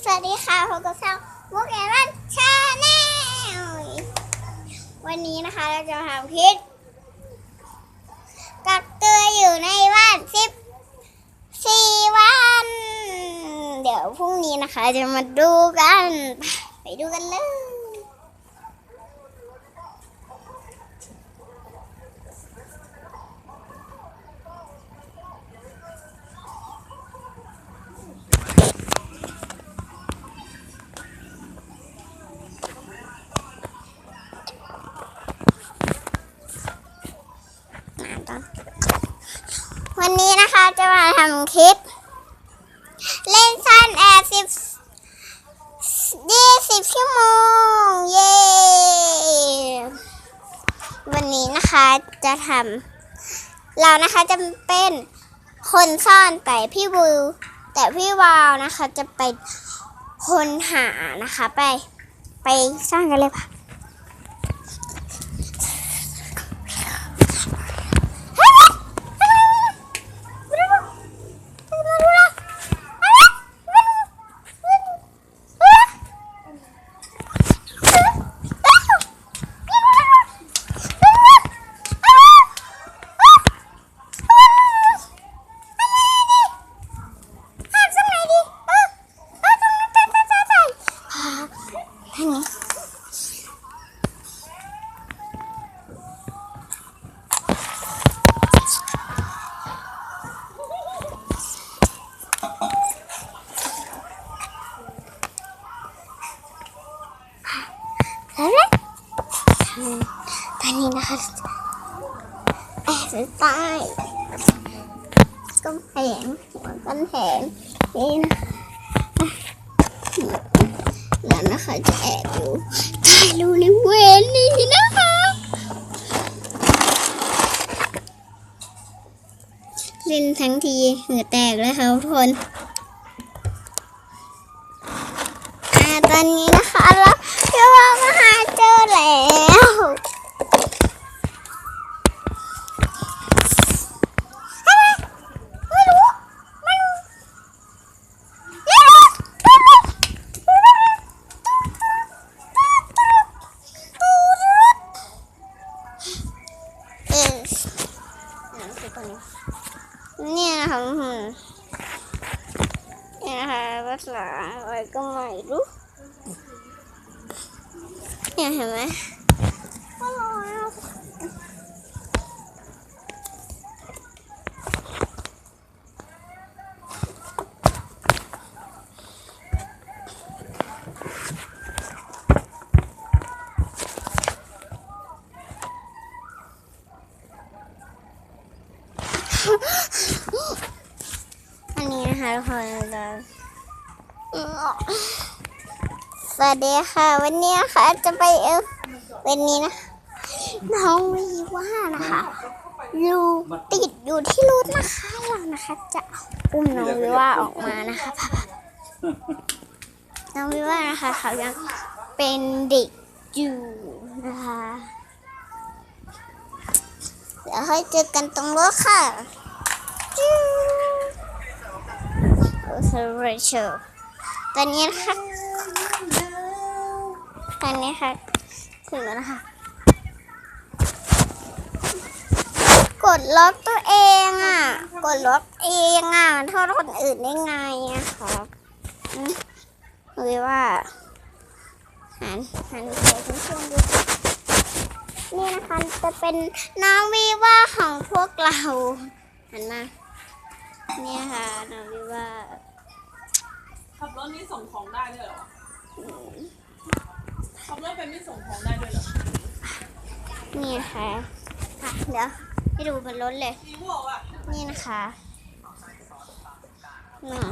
สวัสดีค่ะพบกับช่องมุกแอรันชาแนลวันนี้นะคะเราจะทำคลิปกักตัวอยู่ในบ้านสิบสี่วัน เดี๋ยวพรุ่งนี้นะคะจะมาดูกัน ไปดูกันเลย วันนี้นะคะจะมาทำคลิป เล่นซ่อนแอร์สิบยี่สิบชั่วโมง เย้ วันนี้นะคะจะทำเรานะคะจะเป็นคนซ่อนแต่พี่บูแต่พี่วาวนะคะจะเป็นคนหานะคะไป ไปซ่อนกันเลยค่ะ แล้ว ตอนนี้นะคะแอบอยู่ใต้กำแพงหัวกำแพงนี่นะคะแล้วนะคะจะแอบอยู่ใต้รูริเวณนี้นะคะเล่นทั้งทีเหงื่อแตกเลยค่ะทุกคนอ่าตอนนี้นะคะเราพี่ว่ามาหาเจอแล้ว นะคะภาษ สวัสดีค่ะ วันนี้นะคะจะไปเออวันนี้นะ น้องวีว่านะคะอยู่ติดอยู่ที่รถนะคะเรานะคะ จะอุ้มน้องวีว่าออกมานะคะน้องวีว่านะคะเขายังเป็นเด็กอยู่นะคะเดี๋ยวให้เจอกันตรงรถค่ะจิ้ ตอนนี้นะคะตอนนี้ค่ะถึงแล้วนะคะ กดล็อกตัวเองอะ กดล็อกเองอะโทษคนอื่นได้ไงอะครับอืมหรือว่าหันหันไปเพื่อนๆดูนี่นะคะจะเป็นน้องวีว่าของพวกเราหันมาเนี่ยค่ะน้องวีว่า ขับรถนี่ส่งของได้ด้วยเหรอขับรถเป็นนี่ส่งของได้ด้วยเหรอนี่ค่ะอะเดี๋ยวให้ดูบนรถเลยอีโวอะ นี่นะคะน่ะ